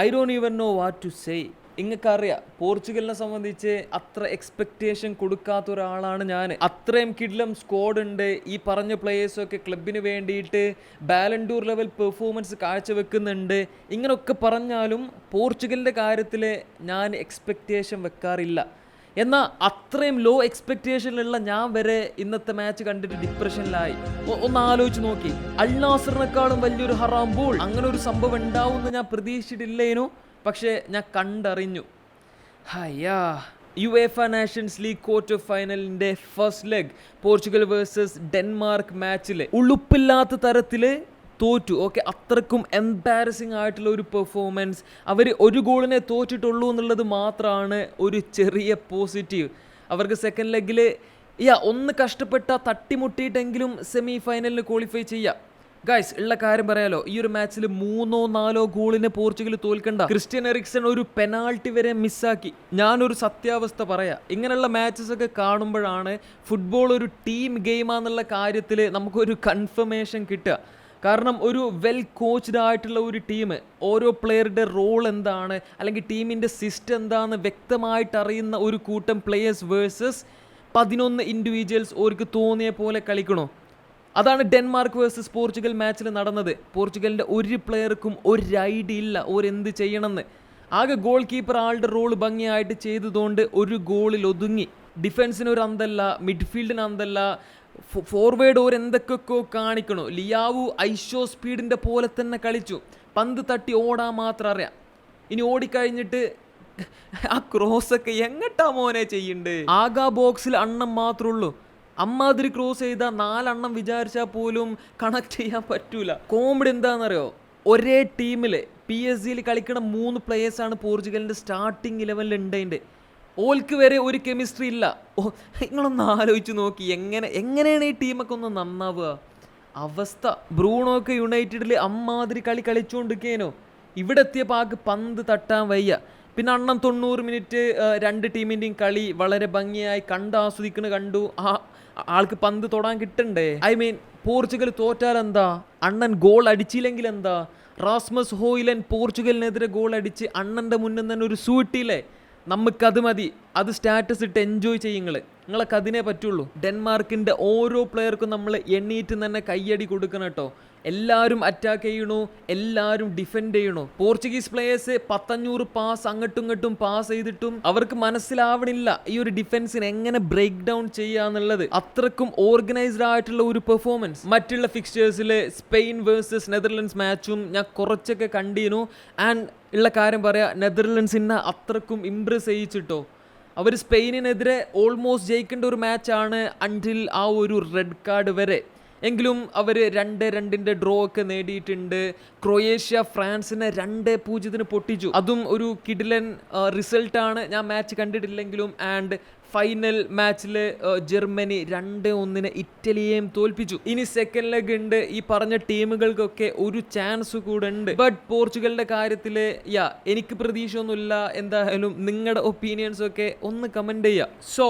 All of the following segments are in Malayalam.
I don't even know what to say ഇങ്ങക്കറിയാം പോർച്ചുഗലിനെ സംബന്ധിച്ച് അത്ര എക്സ്പെക്റ്റേഷൻ കൊടുക്കാത്ത ഒരാളാണ് ഞാൻ അത്രയും കിഡ്ലം സ്ക്വാഡ് ഉണ്ട്. ഈ പറഞ്ഞ പ്ലേയേഴ്സൊക്കെ ക്ലബിന് വേണ്ടിയിട്ട് ബാലൻഡൂർ ലെവൽ പെർഫോമൻസ് കാഴ്ചവെക്കുന്നുണ്ട്. ഇങ്ങനെയൊക്കെ പറഞ്ഞാലും പോർച്ചുഗലിന്റെ കാര്യത്തിൽ ഞാൻ എക്സ്പെക്റ്റേഷൻ വെക്കാറില്ല. എന്നാൽ അത്രയും ലോ എക്സ്പെക്റ്റേഷനിലുള്ള ഞാൻ വരെ ഇന്നത്തെ മാച്ച് കണ്ടിട്ട് ഡിപ്രഷനിലായി ഒന്ന് ആലോചിച്ച് നോക്കി. അൽനാസറിനെക്കാളും വലിയൊരു ഹറാം ബോൾ. അങ്ങനെ ഒരു സംഭവം ഉണ്ടാവും എന്ന് ഞാൻ പ്രതീക്ഷിച്ചിട്ടില്ലേനു. പക്ഷേ ഞാൻ കണ്ടറിഞ്ഞു. ഹയ്യാ. UEFA nations league quarter ഫൈനലിന്റെ first leg Portugal versus Denmark മാച്ചിൽ ഉളുപ്പില്ലാത്ത തരത്തിൽ തോറ്റു. ഓക്കെ അത്രക്കും എംബാരസിങ് ആയിട്ടുള്ള ഒരു പെർഫോമൻസ് അവർ ഒരു ഗോളിനെ തോറ്റിട്ടുള്ളൂ എന്നുള്ളത് മാത്രമാണ് ഒരു ചെറിയ പോസിറ്റീവ് അവർക്ക് സെക്കൻഡ് ലെഗിൽ യാ ഒന്ന് കഷ്ടപ്പെട്ട തട്ടിമുട്ടിയിട്ടെങ്കിലും സെമി ഫൈനലിന് ക്വാളിഫൈ ചെയ്യാം. ഗൈസ് ഉള്ള കാര്യം പറയാലോ. ഈ ഒരു മാച്ചിൽ മൂന്നോ നാലോ ഗോളിന് പോർച്ചുഗൽ തോൽക്കണ്ട. ക്രിസ്ത്യൻ എറിക്സൺ ഒരു പെനാൾട്ടി വരെ മിസ്സാക്കി ഞാനൊരു സത്യാവസ്ഥ പറയാം. ഇങ്ങനെയുള്ള മാച്ചസ് ഒക്കെ കാണുമ്പോഴാണ് ഫുട്ബോൾ ഒരു ടീം ഗെയിമാന്നുള്ള കാര്യത്തിൽ നമുക്കൊരു കൺഫർമേഷൻ കിട്ടുക. കാരണം ഒരു വെൽ കോച്ച്ഡ് ആയിട്ടുള്ള ഒരു ടീം ഓരോ പ്ലെയറുടെ റോൾ എന്താണ്? അല്ലെങ്കിൽ ടീമിന്റെ സിസ്റ്റം എന്താണ് വ്യക്തമായിട്ട് അറിയുന്ന ഒരു കൂട്ടം പ്ലെയേഴ്സ് വേഴ്സസ് പതിനൊന്ന് ഇൻഡിവിജ്വൽസ് ഓർക്ക് തോന്നിയ പോലെ കളിക്കണോ? അതാണ് ഡെൻമാർക്ക് വേഴ്സസ് പോർച്ചുഗൽ മാച്ചിൽ നടന്നത്. പോർച്ചുഗലിന്റെ ഒരു പ്ലെയർക്കും ഒരു ഐഡിയ ഇല്ല ഓരെന്ത് ചെയ്യണമെന്ന്. ആകെ ഗോൾ കീപ്പർ ആളുടെ റോൾ ഭംഗിയായിട്ട് ചെയ്തതുകൊണ്ട് ഒരു ഗോളിൽ ഒതുങ്ങി. ഡിഫൻസിന് ഒരു അന്തല്ല മിഡ്ഫീൽഡിന് അന്തല്ല ഫോർവേഡ് ഓർ എന്തൊക്കെയൊക്കെയോ കാണിക്കണോ? ലിയാവു ഐഷോ സ്പീഡിന്റെ പോലെ തന്നെ കളിച്ചു. പന്ത് തട്ടി ഓടാൻ മാത്രം അറിയാം. ഇനി ഓടിക്കഴിഞ്ഞിട്ട് ആ ക്രോസ് ഒക്കെ എങ്ങട്ടാ മോനെ ചെയ്യണ്ട്? ആകാ ബോക്സിൽ അണ്ണം മാത്രമേ ഉള്ളൂ. അമ്മാതിരി ക്രോസ് ചെയ്ത നാലെണ്ണം വിചാരിച്ചാൽ പോലും കണക്ട് ചെയ്യാൻ പറ്റൂല. കോമഡി എന്താണെന്നറിയോ? ഒരേ ടീമിൽ പി എസ് ജിയിൽ കളിക്കുന്ന മൂന്ന് പ്ലേയേഴ്സാണ് പോർച്ചുഗലിന്റെ സ്റ്റാർട്ടിങ് ഇലവനിൽ ഉണ്ടതിന്റെ ഓൽക്ക് വരെ ഒരു കെമിസ്ട്രി ഇല്ല. ഓ നിങ്ങളൊന്ന് ആലോചിച്ച് നോക്കി എങ്ങനെ എങ്ങനെയാണ് ഈ ടീമൊക്കെ ഒന്ന് നന്നാവുക? അവസ്ഥ. ബ്രൂണോക്ക് യുണൈറ്റഡിൽ അമ്മാതിരി കളി കളിച്ചുകൊണ്ടിരിക്കേനോ ഇവിടെ എത്തിയപ്പോൾ ആക്ക് പന്ത് തട്ടാൻ വയ്യ. പിന്നെ അണ്ണൻ തൊണ്ണൂറ് മിനിറ്റ് രണ്ട് ടീമിന്റെയും കളി വളരെ ഭംഗിയായി കണ്ട് ആസ്വദിക്കണ കണ്ടു. ആ ആൾക്ക് പന്ത് തൊടാൻ കിട്ടണ്ടേ? ഐ മീൻ പോർച്ചുഗൽ തോറ്റാൽ എന്താ? അണ്ണൻ ഗോൾ അടിച്ചില്ലെങ്കിൽ എന്താ? റാസ്മസ് ഹോയിലൻ പോർച്ചുഗലിനെതിരെ ഗോൾ അടിച്ച് അണ്ണന്റെ മുന്നിൽ തന്നെ ഒരു സൂട്ടിയില്ലേ നമുക്കത് മതി. അത് സ്റ്റാറ്റസ് ഇട്ട് എൻജോയ് ചെയ്യുങ്ങൾ നിങ്ങളൊക്കെ അതിനേ പറ്റുള്ളൂ. ഡെൻമാർക്കിന്റെ ഓരോ പ്ലെയർക്കും നമ്മൾ എണ്ണീറ്റ് തന്നെ കയ്യടി കൊടുക്കണം കേട്ടോ. എല്ലാവരും അറ്റാക്ക് ചെയ്യണു എല്ലാവരും ഡിഫെൻഡ് ചെയ്യണു. പോർച്ചുഗീസ് പ്ലേയേഴ്സ് പത്തഞ്ഞൂറ് പാസ് അങ്ങോട്ടും ഇങ്ങോട്ടും പാസ് ചെയ്തിട്ടും അവർക്ക് മനസ്സിലാവണില്ല ഈ ഒരു ഡിഫൻസിന് എങ്ങനെ ബ്രേക്ക് ഡൗൺ ചെയ്യാന്നുള്ളത് അത്രക്കും ഓർഗനൈസ്ഡ് ആയിട്ടുള്ള ഒരു പെർഫോമൻസ് മറ്റുള്ള ഫിക്സ്റ്റേഴ്സിലെ സ്പെയിൻ വേഴ്സസ് നെതർലൻഡ്സ് മാച്ചും ഞാൻ കുറച്ചൊക്കെ കണ്ടിരുന്നു. ആൻഡ് ഉള്ള കാര്യം പറയാം നെതർലൻഡ്സിനെ അത്രക്കും ഇമ്പ്രസ് ചെയ്യിച്ചിട്ടോ. അവർ സ്പെയിനിനെതിരെ ഓൾമോസ്റ്റ് ജയിക്കേണ്ട ഒരു മാച്ചാണ് അന്റിൽ ആ ഒരു റെഡ് കാർഡ് വരെ. എങ്കിലും അവർ രണ്ട് രണ്ടിന്റെ ഡ്രോ ഒക്കെ നേടിയിട്ടുണ്ട്. ക്രൊയേഷ്യ ഫ്രാൻസിനെ രണ്ട് പൂജ്യത്തിന് പൊട്ടിച്ചു. അതും ഒരു കിഡിലൻ റിസൾട്ടാണ് ഞാൻ മാച്ച് കണ്ടിട്ടില്ലെങ്കിലും ആൻഡ് ഫൈനൽ മാച്ചിൽ ജർമ്മനി രണ്ട് ഒന്നിന് ഇറ്റലിയെയും തോൽപ്പിച്ചു. ഇനി സെക്കൻഡ് ലെഗ് ഉണ്ട്. ഈ പറഞ്ഞ ടീമുകൾക്കൊക്കെ ഒരു ചാൻസ് കൂടെ ഉണ്ട്. ബട്ട് പോർച്ചുഗലിന്റെ കാര്യത്തിൽ യാ എനിക്ക് പ്രതീക്ഷയൊന്നുമില്ല. എന്തായാലും നിങ്ങളുടെ ഒപ്പീനിയൻസ് ഒക്കെ ഒന്ന് കമന്റ് ചെയ്യാം. സോ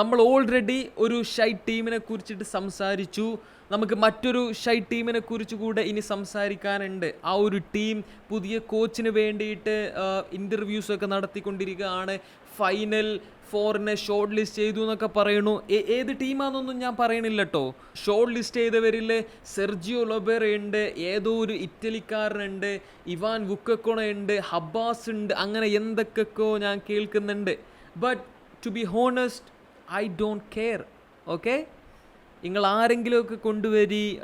നമ്മൾ ഓൾറെഡി ഒരു ഷൈ ടീമിനെ കുറിച്ചിട്ട് സംസാരിച്ചു. നമുക്ക് മറ്റൊരു ഷൈ ടീമിനെ കുറിച്ച് കൂടെ ഇനി സംസാരിക്കാനുണ്ട്. ആ ഒരു ടീം പുതിയ കോച്ചിന് വേണ്ടിയിട്ട് ഇന്റർവ്യൂസ് ഒക്കെ നടത്തിക്കൊണ്ടിരിക്കുകയാണ്. ഫൈനൽ ഫോറിനെ ഷോർട്ട് ലിസ്റ്റ് ചെയ്തു എന്നൊക്കെ പറയണു ഏത് ടീമാണെന്നൊന്നും ഞാൻ പറയണില്ല കേട്ടോ ഷോർട്ട് ലിസ്റ്റ് ചെയ്തവരിൽ സെർജിയോ ലൊബേറ ഉണ്ട് ഏതോ ഒരു ഇറ്റലിക്കാരനുണ്ട് ഇവാൻ വുക്കക്കോണ ഉണ്ട് ഹബ്ബാസ് ഉണ്ട് അങ്ങനെ എന്തൊക്കെയോ ഞാൻ കേൾക്കുന്നുണ്ട്. But to be honest I don't care okay നിങ്ങൾ ആരെങ്കിലുമൊക്കെ കൊണ്ടുവരി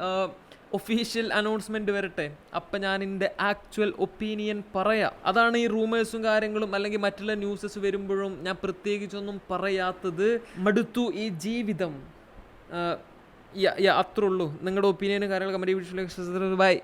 ഒഫീഷ്യൽ അനൗൺസ്മെന്റ് വരട്ടെ. അപ്പം ഞാൻ എന്റെ ആക്ച്വൽ ഒപ്പീനിയൻ പറയാം. അതാണ് ഈ റൂമേഴ്സും കാര്യങ്ങളും അല്ലെങ്കിൽ മറ്റുള്ള ന്യൂസസ് വരുമ്പോഴും ഞാൻ പ്രത്യേകിച്ചൊന്നും പറയാത്തത് മടുത്തു ഈ ജീവിതം. അത്രേ ഉള്ളൂ. നിങ്ങളുടെ ഒപ്പീനിയനും കാര്യങ്ങൾ കമന്റ് ബൈ.